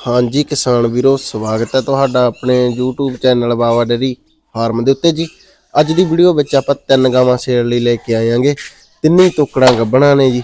ਹਾਂਜੀ ਕਿਸਾਨ ਵੀਰੋ, ਸਵਾਗਤ ਹੈ ਤੁਹਾਡਾ ਆਪਣੇ YouTube channel Bawa dairy farm ਦੇ ਉੱਤੇ ਜੀ। ਅੱਜ ਦੀ ਵੀਡੀਓ ਵਿੱਚ ਆਪਾਂ ਤਿੰਨ ਗਾਵਾਂ ਸੇਲ ਲਈ ਲੈ ਕੇ ਆਇਆਂਗੇ। ਤਿੰਨੇ ਹੀ ਟੋਕੜਾਂ ਗੱਬਣਾ ਨੇ ਜੀ।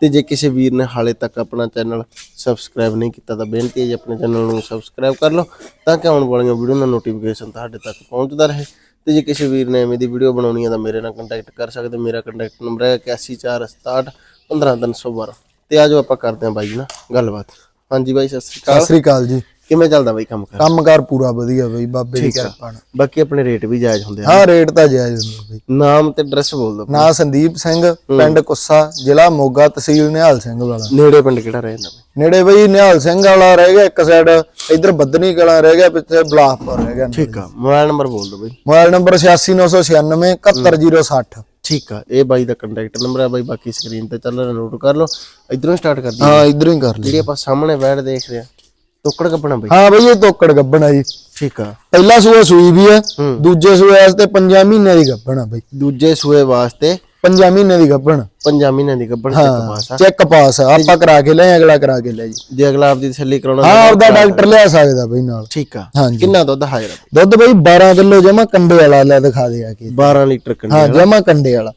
ਤੇ ਜੇ ਕਿਸੇ ਵੀਰ ਨੇ ਹਾਲੇ ਤੱਕ ਆਪਣਾ ਚੈਨਲ ਸਬਸਕ੍ਰਾਈਬ ਨਹੀਂ ਕੀਤਾ ਤਾਂ ਬੇਨਤੀ ਹੈ ਜੀ ਆਪਣੇ ਚੈਨਲ ਨੂੰ ਸਬਸਕ੍ਰਾਈਬ ਕਰ ਲਓ ਤਾਂ ਕਿ ਆਉਣ ਵਾਲੀਆਂ ਵੀਡੀਓ ਦਾ ਨੋਟੀਫਿਕੇਸ਼ਨ ਤੁਹਾਡੇ ਤੱਕ ਪਹੁੰਚਦਾ ਰਹੇ। ਤੇ ਜੇ ਕਿਸੇ ਵੀਰ ਨੇ ਐਵੇਂ ਦੀ ਵੀਡੀਓ ਬਣਾਉਣੀ ਹੈ ਤਾਂ ਮੇਰੇ ਨਾਲ ਕੰਟੈਕਟ ਕਰ ਸਕਦੇ ਮੇਰਾ ਕੰਟੈਕਟ ਨੰਬਰ ਹੈ 8146 15312 ਤੇ ਆਜੋ ਆਪਾਂ ਕਰਦੇ ਹਾਂ ਬਾਈ ਨਾਲ ਗੱਲਬਾਤ। ਹਾਂਜੀ ਬਾਈ ਸਤਿ ਸ੍ਰੀ ਸਤਿ ਅਕਾਲ ਸ੍ਰੀ ਅਕਾਲ ਜੀ। ਕਿਵੇਂ ਚੱਲਦਾ ਬਾਈ ਕੰਮ ਕਰ? ਕੰਮਕਾਰ ਪੂਰਾ ਵਧੀਆ ਬਈ ਬਾਬੇ ਦੀ ਕਿਰਪਾ ਨਾਲ। ਬਾਕੀ ਆਪਣੇ ਰੇਟ ਵੀ ਜਾਇਜ਼ ਹੁੰਦੇ ਆ। ਹਾਂ ਰੇਟ ਤਾਂ ਜਾਇਜ਼ ਹੁੰਦਾ ਬਈ। ਨਾਮ ਤੇ ਐਡਰੈਸ ਬੋਲ ਦਿਓ। ਨਾਂ ਸੰਦੀਪ ਸਿੰਘ ਪਿੰਡ ਕੁੱਸਾ ਜ਼ਿਲ੍ਹਾ ਮੋਗਾ ਤਹਿਸੀਲ ਨਿਹਾਲ ਸਿੰਘ ਵਾਲਾ। ਨੇੜੇ ਪਿੰਡ ਕਿਹੜਾ ਰਹਿੰਦਾ ਬਾਈ? ਨੇੜੇ ਬਈ ਨਿਹਾਲ ਸਿੰਘ ਵਾਲਾ ਰਹਿ ਗਿਆ ਇੱਕ ਸਾਈਡ ਇਧਰ ਬੱਦਨੀ ਕਲਾਂ ਰਹਿ ਗਿਆ ਪਿੱਛੇ ਬਲਾਸਪੁਰ ਰਹਿ ਗਿਆ। ਠੀਕ ਆ ਮੋਬਾਈਲ ਨੰਬਰ ਬੋਲ ਦਿਓ ਬਾਈ। ਮੋਬਾਈਲ ਨੰਬਰ 8696 71060 ਠੀਕ ਆ ਇਹ ਬਾਈ ਦਾ ਕੰਟੈਕਟ ਨੰਬਰ ਹੈ ਬਾਈ ਬਾਕੀ ਸਕਰੀਨ ਤੇ ਚੱਲ ਰਿਹਾ ਨੋਟ ਕਰ ਲਓ। ਇਧਰੋਂ ਸਟਾਰਟ ਕਰ ਦਈਏ। ਹਾਂ ਇਧਰੋਂ ਹੀ ਕਰ ਲਈ ਜਿਹੜੀ ਆਪਾਂ ਸਾਹਮਣੇ ਬੈਠ ਦੇਖ ਰਹੇ ਆ ਟੋਕੜ ਕੱਪਣਾ ਬਾਈ। ਹਾਂ ਬਈ ਇਹ ਤੋਕੜ ਗੱਬਣਾ ਜੀ। ਠੀਕ ਆ। ਪਹਿਲਾ ਸੂਆ ਸੂਈ ਵੀ ਹੈ। ਦੂਜੇ ਸੂਏ ਵਾਸਤੇ 5 ਮਹੀਨਿਆਂ ਦੀ ਗੱਬਣਾ ਬਈ। ਦੂਜੇ ਸੂਏ ਵਾਸਤੇ 5 ਮਹੀਨਿਆਂ ਦੀ ਗੱਬਣ 5 ਮਹੀਨਿਆਂ ਦੀ ਗੱਬੜ ਤੇ ਕਮਾਸ ਆ। ਚੈੱਕ ਪਾਸ ਆ। ਆਪਾਂ ਕਰਾ ਕੇ ਲੈ ਅਗਲਾ ਕਰਾ ਕੇ ਲੈ ਜੀ ਜੇ ਅਗਲਾ ਆਪਦੀ ਤਸੱਲੀ ਕਰਾਉਣਾ ਹਾਂ ਆਪਦਾ ਡਾਕਟਰ ਲਿਆ ਸਕਦਾ ਬਈ ਨਾਲ। ਠੀਕ ਆ। ਹਾਂਜੀ। ਕਿੰਨਾ ਦੁੱਧ ਹਾਜ਼ਰ ਆ? ਦੁੱਧ ਬਈ 12 ਕਿਲੋ ਜਮਾ ਕੰਡੇ ਵਾਲਾ ਲੈ ਦਿਖਾ ਦੇ ਆ ਕੇ। 12 ਲੀਟਰ ਕੰਡੇ ਹਾਂ ਜਮਾ ਕੰਡੇ ਵਾਲਾ।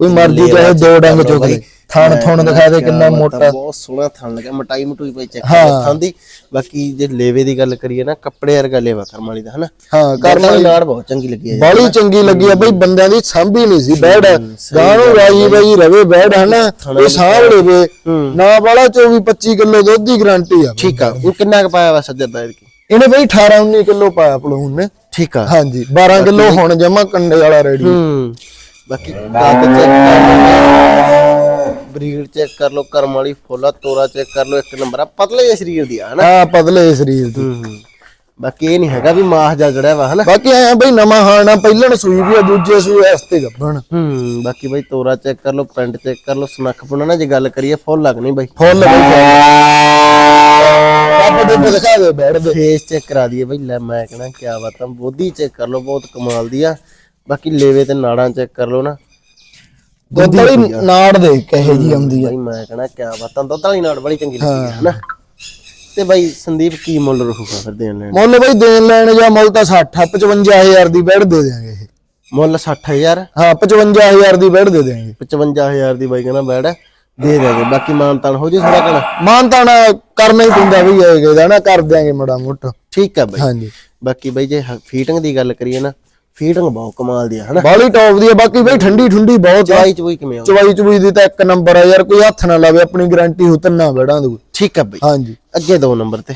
ਕੋਈ ਮਰਜ਼ੀ ਚਾਹੇ ਦੋ ਡੰਗ ਚੁੱਕ ਲੈ। ਥਣ ਥਣ ਦਿਖਾ ਦੇ ਕਿੰਨਾ ਮੋਟਾ। ਬਹੁਤ ਸੋਹਣਾ ਥਣ ਲੱਗਾ ਮਟਾਈ ਮਟੂਈ ਪਈ ਚੈੱਕ ਥਣ ਦੀ। ਬਾਕੀ ਜੇ ਲੇਵੇ ਦੀ ਗੱਲ ਕਰੀਏ ਨਾ ਕੱਪੜੇ ਵਰਗਾ ਲੇਵਾ ਕਰਮ ਵਾਲੀ ਦਾ ਹਨਾ? ਹਾਂ ਕਰਮ ਵਾਲੀ ਨਾੜ ਬਹੁਤ ਚੰਗੀ ਲੱਗੀ ਹੈ ਬਾਲੀ ਚੰਗੀ ਲੱਗੀ ਆ ਬਈ ਬੰਦਿਆਂ ਦੀ ਸਾਂਭੀ ਨਹੀਂ ਸੀ ਬੈੜ ਗਾਣੋ ਰਾਜੀ ਬਈ ਰਵੇ ਬੈੜ ਹਨਾ? ਇਹ ਸਾਂਭ ਲੇਵੇ। ਨਾ ਵਾਲਾ 24 25 ਕਿਲੋ ਦੁੱਧ ਦੀ ਗਾਰੰਟੀ ਆ ਠੀਕ ਆ ਉਹ ਕਿੰਨਾ ਕੁ ਪਾਇਆ ਵਾ ਸੱਜਰ ਦਾ ਇਹਦੇ ਇਹਨੇ ਬਈ 18 19 ਕਿਲੋ ਪਾਇਆ ਪਲੂਨ ਨੇ। ਠੀਕ ਆ। ਹਾਂਜੀ 12 ਕਿਲੋ ਹੁਣ ਜਮਾ ਕੰਡੇ ਵਾਲਾ ਰੈਡੀ। ਹੂੰ ਬਾਕੀ ਕੱਦ ਚੈੱਕ ਕਰ ਬਰੀਡ ਚੈੱਕ ਕਰ ਲਓ ਕਰਮ ਵਾਲੀ ਫੁੱਲਾ ਤੋਰਾ ਚੈੱਕ ਕਰ ਲਓ ਇੱਕ ਨੰਬਰ ਆ ਪਤਲੇ ਜਿਹੇ ਸਰੀਰ ਦੀ ਆ ਹਨਾ? ਹਾਂ ਪਤਲੇ ਸਰੀਰ ਦੀ। ਹੂੰ ਬਾਕੀ ਇਹ ਨਹੀਂ ਹੈਗਾ ਵੀ ਮਾਸ ਜਾ ਜੜਿਆ ਵਾ ਹਨਾ? ਬਾਕੀ ਐ ਬਈ ਨਵਾਂ ਹਾਣਾ ਪਹਿਲਣ ਸੂਈ ਵੀ ਆ ਦੂਜੇ ਸੂਏ ਵਾਸਤੇ ਗੱਭਣ। ਹੂੰ ਬਾਕੀ ਬਾਈ ਤੋਰਾ ਚੈੱਕ ਕਰ ਲਓ ਪ੍ਰਿੰਟ ਚੈੱਕ ਕਰ ਲਓ ਸਨੱਖ ਪੁਣਾ ਨਾ ਜੇ ਗੱਲ ਕਰੀਏ ਫੁੱਲ ਲੱਗਣੀ ਬਾਈ। ਫੁੱਲ ਬਈ ਪਾਪਾ ਦੇ ਦਿਖਾ ਦੇ ਬੈਠ ਦੇ ਫੇਸ ਚੈੱਕ ਕਰਾ ਦਈਏ ਬਈ ਲੈ ਮੈਂ ਕਹਣਾ ਕੀ ਬਾਤਾਂ ਬੋਧੀ ਚੈੱਕ ਕਰ ਲਓ ਬਹੁਤ ਕਮਾਲ ਦੀ ਆ। ਬਾਕੀ ਲੇਵੇ ਤੇ ਨਾੜਾਂ ਚੈੱਕ ਕਰ ਲਓ ਨਾ। ਦੁੱਧ ਵਾਲੀ ਨਾੜ ਦੇ ਕਹੇ ਜੀ ਆਉਂਦੀ ਆ। ਬਾਈ ਮੈਂ ਕਹਣਾ ਕੀ ਬਾਤਾਂ ਦੁੱਧ ਵਾਲੀ ਨਾੜ ਬੜੀ ਚੰਗੀ ਲੱਗੀ ਹੈ। ਹਨਾ? ਤੇ ਬਾਈ ਸੰਦੀਪ ਕੀ ਮੁੱਲ ਰਹੂਗਾ ਫਿਰ ਦੇਣ ਲੈਣ? ਮੁੱਲ ਬਈ ਦੇਣ ਲੈਣ ਜਾਂ ਮੁੱਲ ਤਾਂ 60 55000 ਦੀ ਬੈਠ ਦੇ ਦਿਆਂਗੇ ਇਹ। ਮੁੱਲ 60000 ਹਾਂ 55000 ਦੀ ਬੈਠ ਦੇ ਦਿਆਂਗੇ। 55000 ਦੀ ਬਾਈ ਕਹਿੰਦਾ ਬੈੜ ਦੇ ਦੇਗੇ ਬਾਕੀ ਮਾਨਤਾਨ ਹੋ ਜੇ ਥੋੜਾ ਕਣਾ ਮਾਨਤਾਣਾ ਕਰਨਾ ਹੀ ਪੈਂਦਾ ਵੀ ਦਾ ਨਾ ਕਰ ਦਿਆਂਗੇ ਮੜਾ ਮੋਟਾ। ਠੀਕ ਆ ਬਾਈ। ਹਾਂਜੀ। ਬਾਕੀ ਬਾਈ ਜੇ ਫੀਟਿੰਗ ਦੀ ਗੱਲ ਕਰੀਏ ਨਾ ਫੀਟਿੰਗ ਬਹੁਤ ਕਮਾਲ ਦੀ ਆ ਹਨਾ? ਬਾਲੀ ਟੌਪ ਦੀ ਆ ਬਾਕੀ ਬਈ ਠੰਡੀ ਠੰਡੀ ਬਹੁਤ ਆ। ਚਵਾਈ ਚਵਈ ਕਿਵੇਂ ਆ? ਚਵਾਈ ਚੁਬਈ ਦੀ ਤਾਂ ਇੱਕ ਨੰਬਰ ਆ ਯਾਰ ਕੋਈ ਹੱਥ ਨਾ ਲਾਵੇ ਆਪਣੀ ਗਾਰੰਟੀ ਹੋ ਤੰਨਾ ਬੈੜਾਂ ਦੀ। ਠੀਕ ਆ ਬਾਈ। ਹਾਂਜੀ। ਅੱਗੇ ਦੋ ਨੰਬਰ ਤੇ।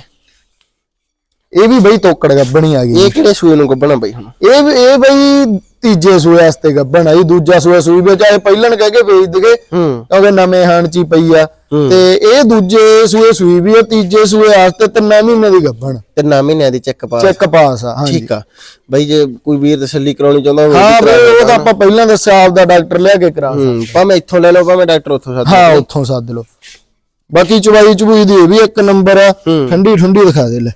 ਇਹ ਵੀ ਬਈ ਤੋਕੜ ਗੱਬਣੀ ਆ ਗਈ। ਇਹ ਕਿਹੜੇ ਸੂਏ ਨੂੰ ਗੱਬਣਾ ਬਾਈ ਹੁਣ? ਇਹ ਇਹ ਬਈ ਤੀਜੇ ਸੂਏ ਵਾਸਤੇ ਗੱਬਣ ਆਈ ਦੂਜਾ ਸੂਆ ਸੂਈ ਵਿੱਚ ਆਏ ਪਹਿਲਣ ਕਹਿ ਕੇ ਵੇਚ ਦਗੇ ਹੂੰ। ਕਿਉਂਕਿ ਨਵੇਂ ਹਾਣ ਚ ਹੀ ਪਈ ਆ। ਤੇ ਇਹ ਦੂਜੇ ਸੂਏ ਸੂਈ ਵੀ ਆ ਤੀਜੇ ਸੂਏ ਵਾਸਤੇ ਤਿੰਨਾਂ ਮਹੀਨੇ ਦੀ ਗੱਬਣ। ਤੇ ਨਾ ਮਹੀਨਿਆਂ ਦੀ ਚੈੱਕ ਪਾ ਚੈੱਕ ਪਾਸ ਆ ਹਾਂਜੀ। ਠੀਕ ਆ। ਬਾਈ ਜੇ ਕੋਈ ਵੀਰ ਤਸੱਲੀ ਕਰਾਉਣੀ ਚਾਹੁੰਦਾ ਹੋਵੇ ਹਾਂ ਬਈ ਉਹ ਤਾਂ ਆਪਾਂ ਪਹਿਲਾਂ ਦੱਸਿਆ ਆਪਦਾ ਡਾਕਟਰ ਲਿਆ ਕੇ ਕਰਾ ਹੂੰ ਭਾਵੇਂ ਇੱਥੋਂ ਲੈ ਲਓ ਭਾਵੇਂ ਡਾਕਟਰ ਉੱਥੋਂ ਸੱਦ ਹਾਂ ਉੱਥੋਂ ਸੱਦ ਲਓ। ਬਾਕੀ ਚਵਾਈ ਚਬੂਈ ਦੀ ਇਹ ਵੀ ਇੱਕ ਨੰਬਰ ਆ। ਠੰਡੀ ਠੰਡੀ ਦਿਖਾ ਦੇ ਲੈ।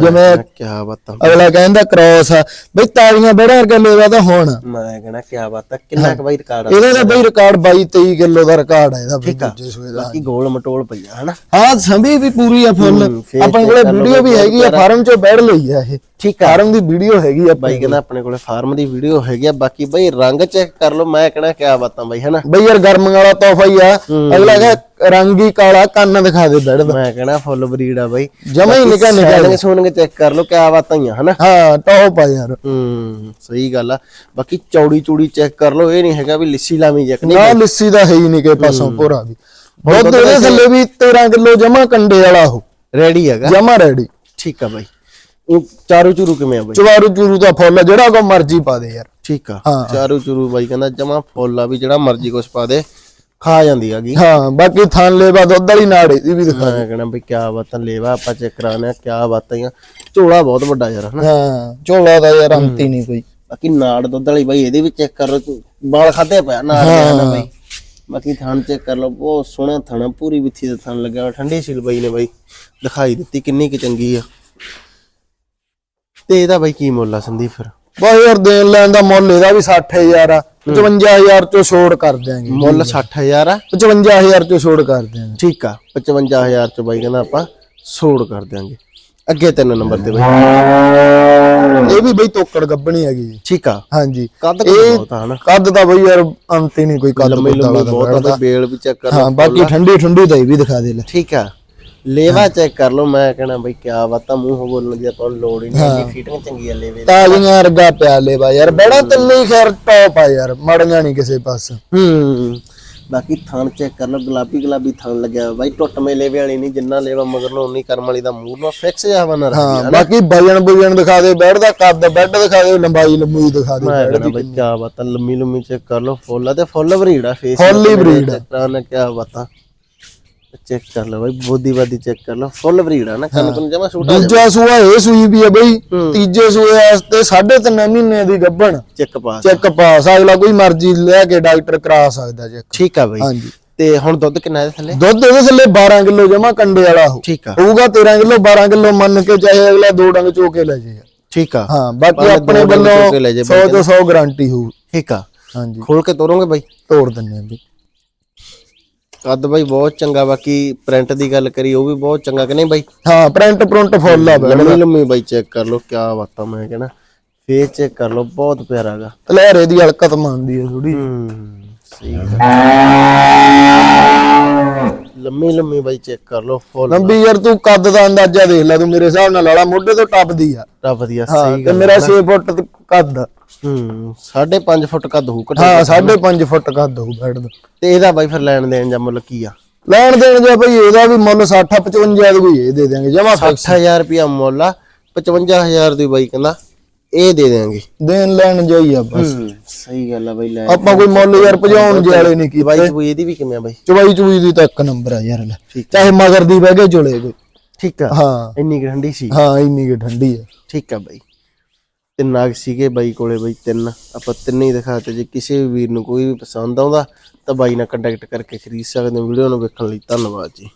ਜਿਵੇਂ ਕੀ ਬਾਤਾਂ? ਅਗਲਾ ਕਹਿੰਦਾ ਕ੍ਰੋਸ ਆ। ਬਈ ਤਾਲੀਆਂ ਬੜਾ ਵਰਗਾ ਲੈਵਾ ਤਾਂ ਹੁਣ। ਮੈਂ ਕਹਿਣਾ ਕੀ ਬਾਤਾਂ? ਕਿੰਨਾ ਕੁ ਬਾਈ ਰਿਕਾਰਡ ਆ? ਇਹਦਾ ਤਾਂ ਬਈ ਰਿਕਾਰਡ 22 23 ਕਿਲੋ ਦਾ ਰਿਕਾਰਡ ਆ ਇਹਦਾ ਬਈ ਦੂਜੇ ਸੂਏ ਦਾ। ਬਾਕੀ ਗੋਲ ਮਟੋਲ ਪਈ ਆ ਹਨਾ? ਹਾਂ ਸੰਭੀ ਵੀ ਪੂਰੀ ਆ ਫੁੱਲ ਆਪਣੇ ਕੋਲੇ ਵੀਡੀਓ ਵੀ ਹੈਗੀ ਆ ਫਾਰਮ ਚੋਂ ਬੈੜ ਲਈ ਆ ਇਹ। ਠੀਕ ਆ। ਫਾਰਮ ਦੀ ਵੀਡੀਓ ਹੈਗੀ ਆ ਬਾਈ ਕਹਿੰਦਾ ਆਪਣੇ ਕੋਲੇ ਫਾਰਮ ਦੀ ਵੀਡੀਓ ਹੈਗੀ ਆ। ਬਾਕੀ ਬਾਈ ਰੰਗ ਚੈੱਕ ਕਰ ਲਓ ਮੈਂ ਕਹਿਣਾ ਕੀ ਬਾਤਾਂ ਬਾਈ ਹਨਾ? ਬਈ ਯਾਰ ਗਰਮੀਆਂ ਵਾਲਾ ਤੋਹਫਾ ਹੀ ਆ। ਅਗਲਾ ਕਹੇ ਰੰਗ ਕਾਲਾ ਕੰਨ ਦਿਖਾ ਦੇ ਬੈੜ ਦਾ। ਮੈਂ ਕਹਿਣਾ ਫੁੱਲ ਬਰੀਡ ਆ ਬਾਈ। ਜਮਾ ਹੀ ਨਿਕਾ ਨਿਕਾ ਸੈਨਿੰਗ ਸੋਨਿੰਗ ਚੈੱਕ ਕਰ ਲਓ ਕੀ ਬਾਤਾਂ ਹੀ ਆ ਹਨਾ? ਹਾਂ ਟੌਪ ਆ ਯਾਰ। ਹੂੰ ਸਹੀ ਗੱਲ ਆ। ਬਾਕੀ ਚੌੜੀ ਚੂੜੀ ਚੈੱਕ ਕਰ ਲਓ ਇਹ ਨਹੀਂ ਹੈਗਾ ਵੀ ਲਿੱਸੀ ਲਾਵੀਂ ਜੱਕ ਨਹੀਂ ਨਾ ਲਿੱਸੀ ਦਾ ਹੈ ਹੀ ਨਹੀਂ ਕੇ ਪਾਸੋਂ ਪੂਰਾ ਵੀ ਦੁੱਧ ਇਹਦੇ ਥੱਲੇ ਵੀ 13 ਕਿਲੋ ਜਮਾ ਕੰਡੇ ਵਾਲਾ ਉਹ। ਰੈਡੀ ਹੈਗਾ? ਜਮਾ ਰੈਡੀ ਠੀਕ ਆ ਬਾਈ। ਉਹ ਚਾਰੂ ਚੂਰੂ ਕਿਵੇਂ ਆ ਬਾਈ? ਚਵਾਰੂ ਚੂਰੂ ਦਾ ਫੁੱਲ ਆ, ਜਿਹੜਾ ਕੋ ਮਰਜ਼ੀ ਪਾ ਦੇ ਯਾਰ। ਠੀਕ ਆ। ਹਾਂ। ਚਾਰੂ ਚੂਰੂ ਬਾਈ ਕਹਿੰਦਾ ਜਮਾ ਫੁੱਲ ਆ ਵੀ ਜਿਹੜਾ ਮਰਜ਼ੀ ਕੁਛ ਪਾ ਦੇ ਖਾ ਜਾਂਦੀ ਹੈਗੀ। ਹਾਂ ਬਾਕੀ ਥਾਨ ਲੇਵਾ ਦੁੱਧ ਵਾਲੀ ਨਾੜ ਇਹਦੀ ਵੀ ਦਿਖਾ ਮੈਂ ਕਹਿਣਾ ਵੀ ਕਿਆ ਬਾਤਾਂ ਲੇਵਾ ਆਪਾਂ ਚੈੱਕ ਕਰਾਣੇ ਆ ਕਿਆ ਬਾਤਾਂ ਆ ਝੋਲਾ ਬਹੁਤ ਵੱਡਾ ਯਾਰ ਹਨਾ? ਹਾਂ ਝੋਲਾ ਦਾ ਯਾਰ ਅੰਤ ਹੀ ਨਹੀਂ ਕੋਈ। ਬਾਕੀ ਨਾੜ ਦੁੱਧ ਵਾਲੀ ਬਾਈ ਇਹਦੇ ਵੀ ਚੈੱਕ ਕਰ ਲਓ ਵਾਲ ਖਾਦੇ ਪਿਆ ਨਾੜ ਦੇ ਨਾ ਬਾਈ? ਬਾਕੀ ਥਣ ਚੈੱਕ ਕਰ ਲਓ ਬਹੁਤ ਸੋਹਣਾ ਥਣ ਆ, ਪੂਰੀ ਵਿੱਥੀ ਦਾ ਥਣ ਲੱਗਿਆ ਹੋਇਆ, ਠੰਡੀ ਸੀਲ ਬਾਈ ਨੇ ਬਾਈ ਦਿਖਾਈ ਦਿੱਤੀ ਕਿੰਨੀ ਕਿ ਚੰਗੀ ਆ। ਤੇ ਇਹਦਾ ਬਾਈ ਕੀ ਮੁੱਲ ਆ ਸੰਦੀਪ ਫਿਰ? ਬਸ ਯਾਰ ਦੇਣ ਲੈਣ ਦਾ ਮੁੱਲ ਇਹਦਾ ਵੀ 60000 ਆ। 55000 ਚੋਂ ਛੋੜ ਕਰ ਦਿਆਂਗੇ। ਮੁੱਲ 60000 ਆ? 55000 ਚੋਂ ਛੋੜ ਕਰ ਦਿਆਂਗੇ। ਠੀਕ ਆ 55000 ਚ ਬਾਈ ਕਹਿੰਦਾ ਆਪਾਂ ਸੋੜ ਕਰ ਦਿਆਂਗੇ। ਅੱਗੇ ਤਿੰਨ ਨੰਬਰ ਤੇ ਬਈ। ਇਹ ਵੀ ਬਈ ਤੋਕੜ ਗੱਬਣੀ ਹੈਗੀ ਜੀ। ਠੀਕ ਆ। ਹਾਂਜੀ। ਕੱਦ ਬਹੁਤ ਆ ਹਨਾ? ਕੱਦ ਤਾਂ ਬਈ ਯਾਰ ਅੰਤ ਹੀ ਨਹੀਂ ਕੋਈ ਕੱਦ ਲੰਮੀ ਲੰਮੀ ਬਹੁਤ ਆ ਬਈ ਬੇਲ ਵੀ ਚੈੱਕ ਕਰ ਹਾਂ ਬਾਕੀ ਠੰਡੀ ਠੰਡੀ ਤਾਂ ਇਹ ਵੀ ਦਿਖਾ ਦੇ ਲੈ। ਠੀਕ ਆ। ਲੇਵਾ ਚੈੱਕ ਕਰ ਲਓ ਮੈਂ ਕਹਿਣਾ ਬਈ ਕਿਆ ਬਾਤਾਂ ਮੂੰਹ ਬੋਲਣ ਦੀ ਆਪਾਂ ਨੂੰ ਲੋੜ ਹੀ ਨਹੀਂ ਫੀਟਿੰਗ ਚੰਗੀ ਆ ਲੇਵੇ ਦੀ। ਤਾਜ਼ੀਆਂ ਵਰਗਾ ਪਿਆਲੇ ਬਾ ਯਾਰ ਬੜਾ ਤੰਨੀ ਖੈਰ ਟੌਪ ਆ ਯਾਰ ਮੜੀਆਂ ਨਹੀਂ ਕਿਸੇ ਪਾਸ। ਹੂੰ। ਬਾਕੀ ਥਣ ਚੈੱਕ ਕਰ ਲਓ ਗੁਲਾਬੀ ਗੁਲਾਬੀ ਥਣ ਲੱਗਿਆ ਬਾਈ ਟੁੱਟਵੇਂ ਲੇਵੇ ਵਾਲੀ ਨਹੀਂ ਜਿੰਨਾ ਲੇਵਾ ਮਗਰ ਨੂੰ ਉਨੀ ਕਰਮ ਵਾਲੀ ਦਾ ਮੂੰਹ ਨੂੰ ਫਿਕਸ ਜਾ ਬਣਾ ਹਾਂ ਬਾਕੀ ਵਜਨ ਬੁਜਨ ਦਿਖਾ ਦੇ ਬੈੱਡ ਦਾ ਕੱਦ ਬੈੱਡ ਦਿਖਾ ਦੇ ਲੰਬਾਈ ਲੰਬੂਈ ਦਿਖਾ ਦੇ ਮੈਂ ਕਹਿਣਾ ਬਈ ਕਿਆ ਬਾਤਾਂ ਲੰਮੀ ਲੰਮੀ ਚੈੱਕ ਕਰ ਲਓ ਫੁੱਲ ਆ ਤੇ ਫੁੱਲ ਬਰੀਡ ਆ ਫੇਸ Full ਹੀ breed ਆ। ਕਿਆ ਬਾਤਾਂ। ਚੈੱਕ ਕਰ ਲਓ ਬਾਈ ਬੋਦੀ ਬਾਦੀ ਚੈੱਕ ਕਰ ਲਓ। ਫੁੱਲ ਬਰੀਡ ਆ ਨਾ ਕੰਨ ਕੰਨ ਜਮਾ ਛੋਟਾ ਦੂਜਾ ਸੂਆ ਇਹ ਸੂਈ ਵੀ ਆ ਬਈ ਤੀਜੇ ਸੂਏ ਵਾਸਤੇ 3.5 ਮਹੀਨੇ ਦੀ ਗੱਭਣ। ਚੈੱਕ ਪਾਸ ਚੈੱਕ ਪਾਸ ਅਗਲਾ ਕੋਈ ਮਰਜ਼ੀ ਲੈ ਕੇ ਡਾਕਟਰ ਕਰਾ ਸਕਦਾ ਚੈੱਕ ਠੀਕ ਆ ਬਾਈ। ਹਾਂਜੀ। ਤੇ ਹੁਣ ਦੁੱਧ ਕਿੰਨਾ ਇਹਦੇ ਥੱਲੇ? ਦੁੱਧ ਇਹਦੇ ਥੱਲੇ 12 ਕਿਲੋ ਜਮਾ ਕੰਡੇ ਵਾਲਾ ਹੋਊਗਾ 13 ਕਿਲੋ 12 ਕਿਲੋ ਮੰਨ ਕੇ ਚਾਹੇ ਅਗਲਾ ਦੋ ਡੰਗ ਚੋ ਕੇ ਲੈ ਜਾਏ ਠੀਕ ਆ। ਹਾਂ ਬਾਕੀ ਆਪਣੇ ਵੱਲੋਂ ਜਾਏ 100 ਤੋਂ 100 ਗਾਰੰਟੀ ਹੋਊ। ਠੀਕ ਆ। ਹਾਂਜੀ। ਖੋਲ ਕੇ ਤੋਰੋਗੇ ਬਾਈ? ਤੋੜ ਦਿੰਨੇ ਆ ਬਈ। ਕੱਦ ਬਾਈ ਬਹੁਤ ਚੰਗਾ ਬਾਕੀ ਪ੍ਰਿੰਟ ਦੀ ਗੱਲ ਕਰੀ ਉਹ ਵੀ ਬਹੁਤ ਚੰਗਾ ਕਿ ਨਹੀਂ ਬਾਈ? ਹਾਂ ਪ੍ਰਿੰਟ ਪ੍ਰਿੰਟ ਫੁੱਲ ਆ ਬਈ ਲੰਮੀ ਲੰਮੀ ਬਾਈ ਚੈੱਕ ਕਰ ਲਓ ਕਿਆ ਬਾਤਾਂ ਮੈਂ ਕਹਿੰਦਾ ਫੇਸ ਚੈੱਕ ਕਰ ਲਓ ਬਹੁਤ ਪਿਆਰਾ ਹੈਗਾ। ਲਹਿਰੇ ਦੀ ਹਲਕਤ ਮੰਨਦੀ ਹੈ ਥੋੜੀ ਸਹੀ ਲੰਮੀ ਲੰਮੀ ਬਾਈ ਚੈੱਕ ਕਰ ਲਓ ਫੁੱਲ ਲੰਬੀ ਯਾਰ ਤੂੰ ਕੱਦ ਦਾ ਅੰਦਾਜ਼ਾ ਦੇਖ ਲੈ ਤੂੰ ਮੇਰੇ ਹਿਸਾਬ ਨਾਲ ਲਾਲਾ ਮੋਢੇ ਤੋਂ ਟੱਪਦੀ ਆ। ਤਾਂ ਵਧੀਆ ਹਾਂ ਸਹੀ ਤੇ ਗੱਲ ਮੇਰਾ 6 ਫੁੱਟ ਤੇ ਕੱਦ ਆ। ਹੂੰ। 5.5 ਫੁੱਟ ਕੱਦ ਹੋਊ ਘੱਟੋ ਹਾਂ 5.5 ਫੁੱਟ ਕੱਦ ਹੋਊ ਬੈਡ ਦਾ। ਤੇ ਇਹਦਾ ਬਾਈ ਫਿਰ ਲੈਣ ਦੇਣ ਜਾਂ ਮੁੱਲ ਕੀ ਆ? ਲੈਣ ਦੇਣ ਜੇ ਭਈ ਇਹਦਾ ਵੀ ਮੁੱਲ 60 55 ਦੀ ਇਹ ਦੇ ਦਿਆਂਗੇ ਜਮਾ 60000 ਰੁਪਿਆ ਮੁੱਲ ਆ 55000 ਦੀ ਬਾਈ ਕਹਿੰਦਾ ਇਹ ਦੇ ਦੇਾਂਗੇ ਦੇਣ ਲੈਣ ਜਾਈ ਆ ਬਸ। ਸਹੀ ਗੱਲ ਆ ਬਾਈ ਲੈ ਆਪਾਂ ਕੋਈ ਮੁੱਲ ਯਾਰ ਭਜਾਉਣ ਵਾਲੇ ਨਹੀਂ ਕੀ ਬਾਈ ਚੂਈ ਇਹਦੀ ਵੀ ਕਿਵੇਂ ਆ ਬਾਈ? ਚਵਾਈ ਚੁਈ ਦੀ ਤਾਂ ਇੱਕ ਨੰਬਰ ਆ ਯਾਰ ਲੈ। ਚਾਹੇ ਮਗਰ ਦੀ ਬਹਿ ਕੇ ਚੁਲੇ ਕੋਈ ਠੀਕ ਆ। ਹਾਂ। ਇੰਨੀ ਕੁ ਠੰਡੀ ਸੀ। ਹਾਂ ਇੰਨੀ ਕਿ ਠੰਡੀ ਆ। ਠੀਕ ਆ ਬਾਈ। ਤਿੰਨ ਨਾਗ ਸੀਗੇ ਬਾਈ ਕੋਲੇ ਬਾਈ ਤਿੰਨ। ਆਪਾਂ ਤਿੰਨੇ ਹੀ ਦਿਖਾਤੇ ਜੇ ਕਿਸੇ ਵੀ ਵੀਰ ਨੂੰ ਕੋਈ ਵੀ ਪਸੰਦ ਆਉਂਦਾ, ਤਾਂ ਬਾਈ ਨਾਲ ਕੰਟੈਕਟ ਕਰਕੇ ਖਰੀਦ ਸਕਦੇ ਹੋ। ਵੀਡੀਓ ਨੂੰ ਵੇਖਣ ਲਈ ਧੰਨਵਾਦ ਜੀ।